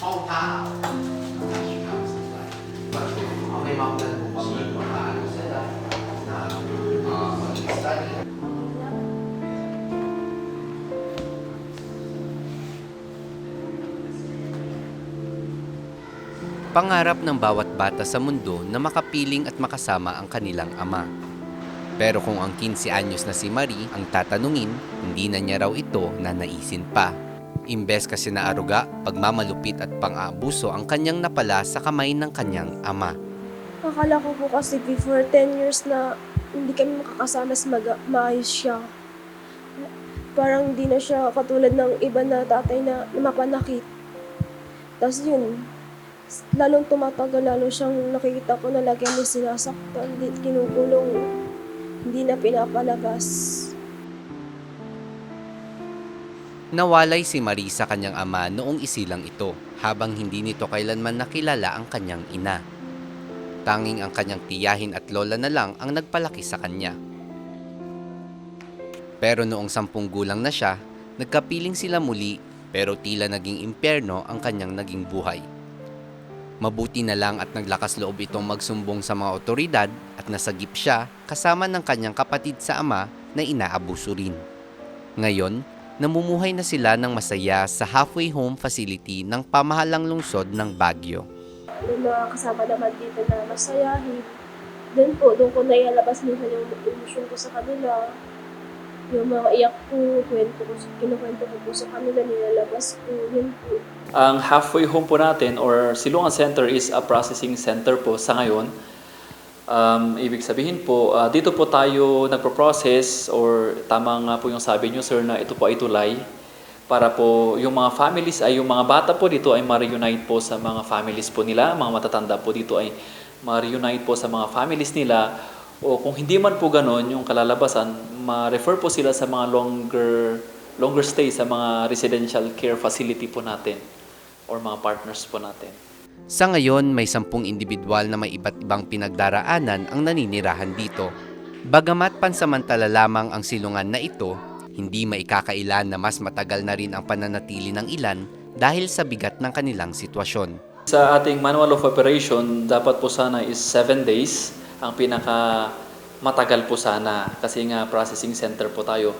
冲他，去看出来。Okay, ma'am, dahil po kami paano sila na uh, mag-study. Pangarap ng bawat bata sa mundo na makapiling at makasama ang kanilang ama. Pero kung ang 15 anyos na si Marie ang tatanungin, hindi na niya raw ito na naisin pa. Imbes kasi na aruga, pagmamalupit at pang-aabuso ang kanyang napala sa kamay ng kanyang ama. Akala ko po kasi before 10 years na hindi kami makakasama sa mag- maayos siya. Parang hindi na siya katulad ng iba na tatay na mapanakit. Tapos yun, lalong tumatagal, lalo siyang nakikita ko na lagi may sinasaktan, di, kinukulong, hindi na pinapalabas. Nawalay si Marie sa kanyang ama noong isilang ito habang hindi nito kailanman nakilala ang kanyang ina. Tanging ang kanyang tiyahin at lola na lang ang nagpalaki sa kanya. Pero noong sampung gulang na siya, nagkapiling sila muli pero tila naging impyerno ang kanyang naging buhay. Mabuti na lang at naglakas loob itong magsumbong sa mga otoridad at nasagip siya kasama ng kanyang kapatid sa ama na inaabuso rin. Ngayon, namumuhay na sila ng masaya sa halfway home facility ng pamahalang lungsod ng Baguio. May mga kasama naman dito na masayahin. Doon po, doon ko naialabas minsan yung emosyon ko sa kanila. Yung mga iyak ko, kwento ko, kinukwento ko po sa kanila, nilalabas ko, yun po. Ang halfway home po natin or Silungan Center is a processing center po sa ngayon. Um, ibig sabihin po, ah, dito po tayo nagpo-process or tama nga po yung sabi nyo sir na ito po ay tulay para po yung mga families ay yung mga bata po dito ay ma-reunite po sa mga families po nila, mga matatanda po dito ay ma-reunite po sa mga families nila. O kung hindi man po ganon yung kalalabasan, ma-refer po sila sa mga longer longer stay sa mga residential care facility po natin or mga partners po natin. Sa ngayon, may sampung individual na may iba't ibang pinagdaraanan ang naninirahan dito. Bagamat pansamantala lamang ang silungan na ito, hindi maikakailan na mas matagal na rin ang pananatili ng ilan dahil sa bigat ng kanilang sitwasyon. Sa ating manual of operation, dapat po sana is 7 days ang pinaka matagal po sana kasi nga processing center po tayo.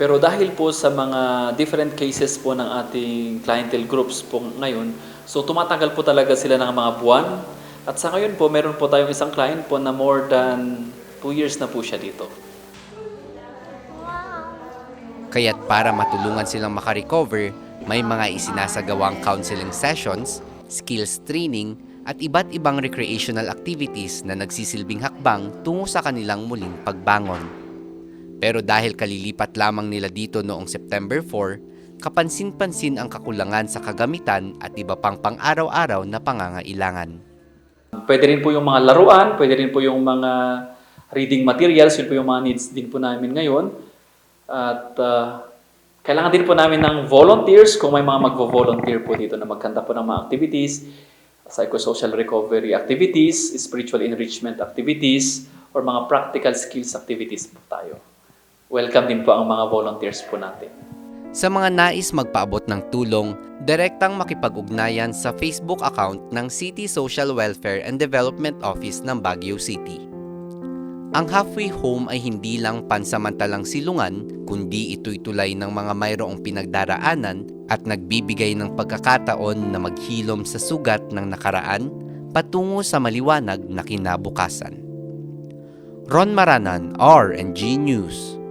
Pero dahil po sa mga different cases po ng ating clientele groups po ngayon, so tumatagal po talaga sila ng mga buwan. At sa ngayon po, meron po tayong isang client po na more than 2 years na po siya dito. Kaya't para matulungan silang makarecover, may mga isinasagawang counseling sessions, skills training, at iba't ibang recreational activities na nagsisilbing hakbang tungo sa kanilang muling pagbangon. Pero dahil kalilipat lamang nila dito noong September 4, kapansin-pansin ang kakulangan sa kagamitan at iba pang pang-araw-araw na pangangailangan. Pwede rin po yung mga laruan, pwede rin po yung mga reading materials, yun po yung mga needs din po namin ngayon. At ah, kailangan din po namin ng volunteers kung may mga magvo-volunteer po dito na magkanta po ng mga activities, psychosocial recovery activities, spiritual enrichment activities, or mga practical skills activities po tayo. Welcome din po ang mga volunteers po natin. Sa mga nais magpaabot ng tulong, direktang makipag-ugnayan sa Facebook account ng City Social Welfare and Development Office ng Baguio City. Ang halfway home ay hindi lang pansamantalang silungan, kundi ito'y tulay ng mga mayroong pinagdaraanan at nagbibigay ng pagkakataon na maghilom sa sugat ng nakaraan patungo sa maliwanag na kinabukasan. Ron Maranan, R&G News